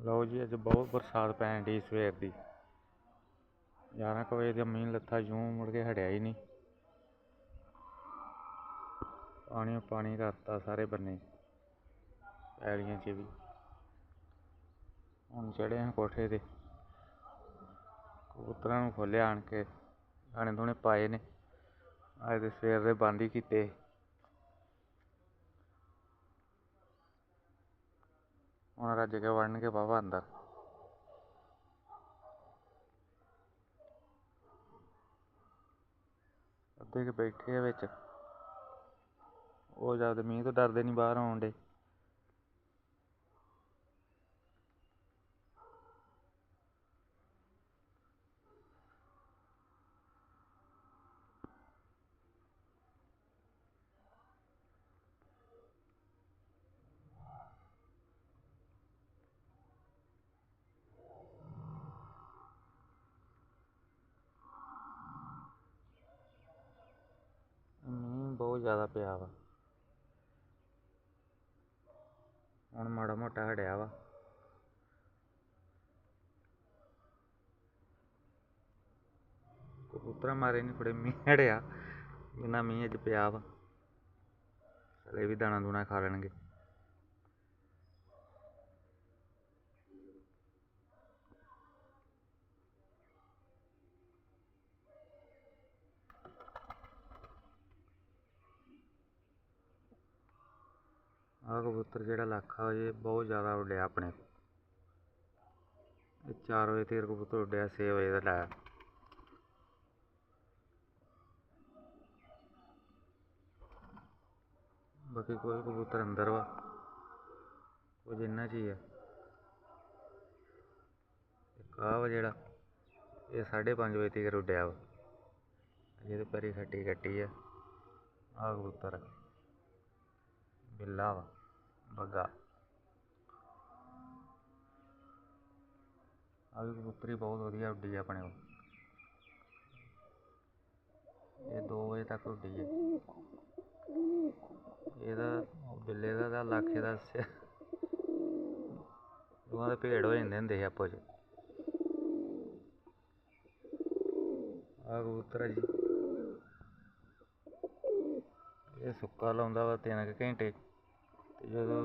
ਲਓ ਜੀ, ਅੱਜ ਬਹੁਤ ਬਰਸਾਤ ਪੈਣ ਡਈ ਸਵੇਰ ਦੀ। ਗਿਆਰਾਂ ਕੁ ਵਜੇ ਦਾ ਮੀਂਹ ਲੱਥਾ ਜੂੰ ਮੁੜ ਕੇ ਹਟਿਆ ਹੀ ਨਹੀਂ। ਪਾਣੀ ਪਾਣੀ ਕਰਤਾ ਸਾਰੇ ਬੰਨੇ, ਪੈਲੀਆਂ 'ਚ ਵੀ। ਹੁਣ ਚੜ੍ਹੇ ਹਾਂ ਕੋਠੇ ਤੇ। ਕਬੂਤਰਾਂ ਨੂੰ ਖੋਲਿਆ ਆਣ ਕੇ। ਦਾਣੇ ਦੂਣੇ ਪਾਏ ਨੇ। ਅੱਜ ਦੇ ਸਵੇਰ ਦੇ ਬੰਦ ਹੀ ਕੀਤੇ। ਹੁਣ ਰੱਜ ਕੇ ਵੜਨਗੇ ਵਾਹਵਾ ਅੰਦਰ। ਅੱਧੇ ਕੁ ਬੈਠੇ ਆ ਵਿੱਚ। ਉਹ ਜਦ ਮੀਂਹ ਤੋਂ ਡਰਦੇ ਨਹੀਂ ਬਾਹਰ ਆਉਣ ਡੇ ਮੀਂਹ ਪਿਆ ਵਾ। ਹੁਣ ਮਾੜਾ ਮੋਟਾ ਹਟਿਆ ਵਾ। ਕਬੂਤਰਾਂ ਮਾਰੇ ਨਹੀਂ ਥੋੜੇ ਮੀਂਹ ਹਟਿਆ। ਇਹਨਾਂ ਮੀਂਹ ਅੱਜ ਪਿਆ ਵਾ ਚਲੇ ਵੀ ਦਾਣਾ ਦੂਣਾ ਖਾ ਲੈਣਗੇ। ਆਹ ਕਬੂਤਰ ਜਿਹੜਾ ਲੱਖਾ ਜੇ ਬਹੁਤ ਜ਼ਿਆਦਾ ਉੱਡਿਆ ਆਪਣੇ ਇਹ 4 ਵਜੇ ਤੀਰ ਕਬੂਤਰ ਉੱਡਿਆ 6 ਵਜੇ ਦਾ ਲਾਇਆ ਬਾਕੀ ਕੋਈ ਕਬੂਤਰ ਅੰਦਰ ਵਾ, ਕੁਝ ਇਹਨਾਂ 'ਚ ਆ। ਇੱਕ ਆਹ ਵਾ ਜਿਹੜਾ, ਇਹ 5:30 ਵਜੇ ਤੀਕਰ ਉੱਡਿਆ ਵਾ। ਜਿਹਦੇ ਪਰੀ ਖੱਟੀ ਕੱਟੀ ਆ। ਆਹ ਕਬੂਤਰ ਆ। ਬਿੱਲਾ ਵਾ। ਬੱਗਾ ਆ ਵੀ ਕਬੂਤਰੀ ਬਹੁਤ ਵਧੀਆ ਉੱਡੀ ਆ ਆਪਣੇ ਕੋਲ। ਇਹ 2 ਵਜੇ ਤੱਕ ਉੱਡੀ ਹੈ ਇਹਦਾ ਬਿੱਲੇ ਦਾ ਤਾਂ ਲੱਖੇ ਦਾ ਸ- ਦੇ ਭੇੜ ਹੋ ਜਾਂਦੇ ਹੁੰਦੇ ਸੀ ਆਪੋ 'ਚ ਆ ਕਬੂਤਰ ਜੀ। ਇਹ ਸੁੱਕਾ ਲਾਉਂਦਾ ਵਾ ਤਿੰਨ ਕੁ ਘੰਟੇ। ਤੇ ਜਦੋਂ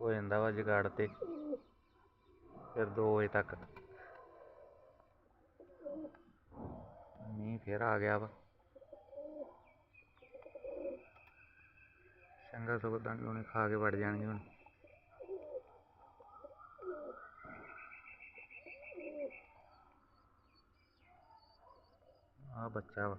ਹੋ ਜਾਂਦਾ ਵਾ ਜਗਾੜ ਤੇ, ਫਿਰ 2 ਵਜੇ ਤੱਕ ਮੀਂਹ ਫਿਰ ਆ ਗਿਆ ਵਾ। ਚੰਗਾ ਸਗੋਂ ਦਾਣੇ ਦੂਣੇ ਖਾ ਕੇ ਵੜ ਜਾਣਗੇ ਹੁਣ। ਆ ਬੱਚਾ ਵਾ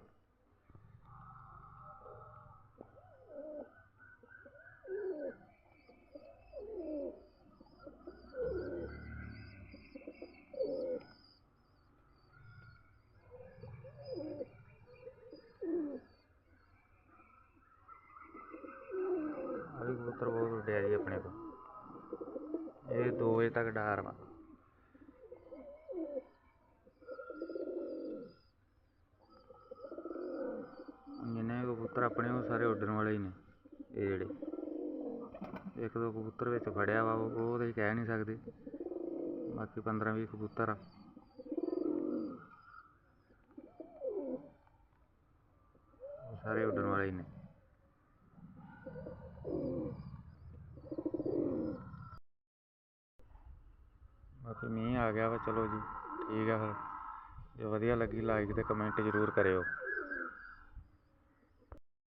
ਆ ਵੀ ਕਬੂਤਰ ਬਹੁਤ ਉੱਡਿਆ ਜੀ ਆਪਣੇ ਕੋਲ ਇਹ 2 ਵਜੇ ਤੱਕ ਡਾਰ ਵਾ। ਜਿੰਨੇ ਵੀ ਕਬੂਤਰ ਆਪਣੇ ਉਹ ਸਾਰੇ ਉੱਡਣ ਵਾਲੇ ਹੀ ਨੇ, ਇਹ ਜਿਹੜੇ। ਇੱਕ ਦੋ ਕਬੂਤਰ ਵਿੱਚ ਫੜਿਆ ਵਾ, ਉਹ ਉਹ ਤਾਂ ਅਸੀਂ ਕਹਿ ਨਹੀਂ ਸਕਦੇ। ਬਾਕੀ 15 20 ਕਬੂਤਰ ਆ। ਉਹ ਸਾਰੇ ਉੱਡਣ ਵਾਲੇ ਹੀ ਨੇ। ਬਾਕੀ ਮੀਂਹ ਆ ਗਿਆ ਵਾ, ਚਲੋ ਜੀ, ਠੀਕ ਆ ਫਿਰ। ਜੇ ਵਧੀਆ ਲੱਗੀ ਲਾਈਕ ਅਤੇ ਕਮੈਂਟ ਜ਼ਰੂਰ ਕਰਿਓ।